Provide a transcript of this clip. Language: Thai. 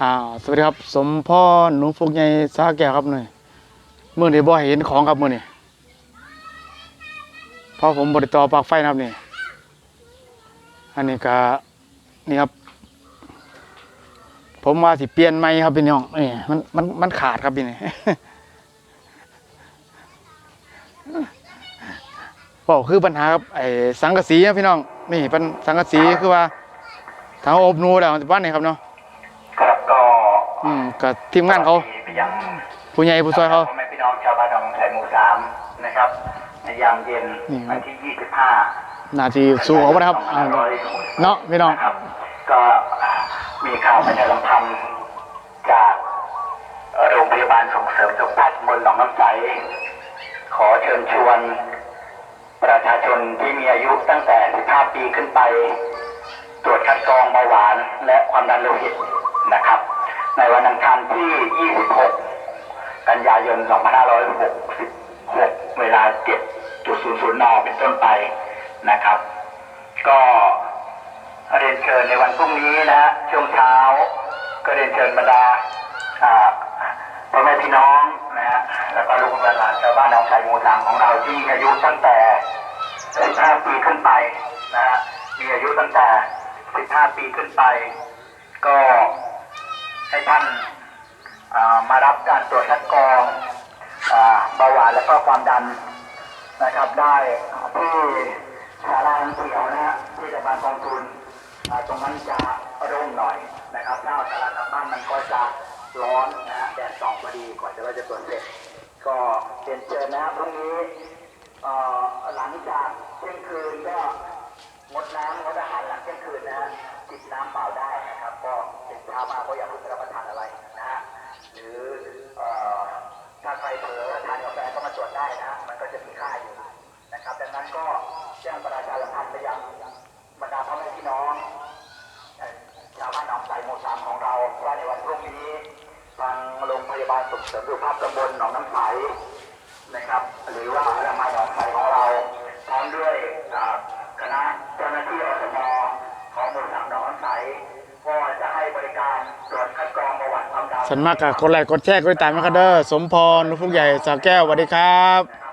อ่าสวัสดีครับ สมพ่อหนูฟุกใหญ่สาแก้วครับหน่อยมื่อนี้บ่เห็นของครับมื่อนี้พราะผมบริต่อปลักไฟนะครับนี่อันนี้ก็นี่ครับ ผมว่าสิเปลี่ยนไหมครับพี่น้องนี่มันมันมันขาดครับพี่นี่บอกคือปัญหาครับไอ้สังกะสีนะพี่น้องนี่เป็นสังกะสีคือว่าทางอบนูแล้วบ้านนี่ครับเนาะ อืมกับทีมงานเขาไปยังผู้ใหญ่ผู้ช่วยเขา พ่อแม่พี่น้องชาวบ้านหนองไทยหมู่สามนะครับในยามเย็นนี่ครับ วันที่25นาทีสู้เขาบ่ได้ครับอ่าเนาะพี่น้องนะครับก็มีข่าวประชาสัมพันธ์จากโรงพยาบาลส่งเสริมสุขภาพตำบลหนองน้ำใส ขอเชิญชวน ประชาชนที่มีอายุตั้งแต่ 15 ปีขึ้นไป ตรวจคัดกรองเบาหวานและความดันโลหิตนะครับ ในวันอังคารที่ 26 กันยายน 2566 เวลา 7.00 น เป็นต้นไปนะครับ ก็เรียนเชิญในวันพรุ่งนี้นะฮะช่วงเช้า ก็เรียนเชิญบรรดาพ่อแม่พี่น้องนะฮะแล้วก็ลูกหลานชาวบ้านหนองไผ่หมู่สามของเราที่อายุตั้งแต่ 15 ปีขึ้นไปนะฮะมีอายุตั้งแต่ 15 ปีขึ้นไป ก็ ให้ท่านอ่ามารับการตรวจคัดกรองอ่าเบาหวานและก็ความดันนะครับได้ที่ศาลาเขียวนะฮะที่โรงพยาบาลกองทุนอ่าตรงนั้นจะร่มหน่อยนะครับถ้าเอาศาลากลับบ้านมันก็จะร้อนนะฮะแดดส่องพอดีก่อนจะว่าจะตรวจเสร็จ ก็เรียนเชิญนะครับพรุ่งนี้เอ่อหลังจากเที่ยงคืนก็งดน้ำงดอาหารหลังเที่ยงคืนนะฮะ จิบน้ำเปล่าได้นะครับ ก็ตื่นเช้ามาก็อย่าเพิ่งรับประทานอะไรนะฮะหรือเอ่อถ้าใครเผลอทานกาแฟก็มาตรวจได้นะมันก็จะมีค่าอยู่นะครับดังนั้นก็แจ้งประชาสัมพันธ์ไปยังบรรดาพ่อแม่พี่น้องชาวบ้านหนองไทรหมู่สามของเราว่าในวันพรุ่งนี้ทางโรงพยาบาลส่งเสริมสุขภาพตำบลหนองน้ำใสนะครับ หรือว่า สันสันมากกับกดไลค์กดแชร์กดติดตามนะครับเด้อสมพรลูกผู้ใหญ่สาวแก้วสวัสดีครับ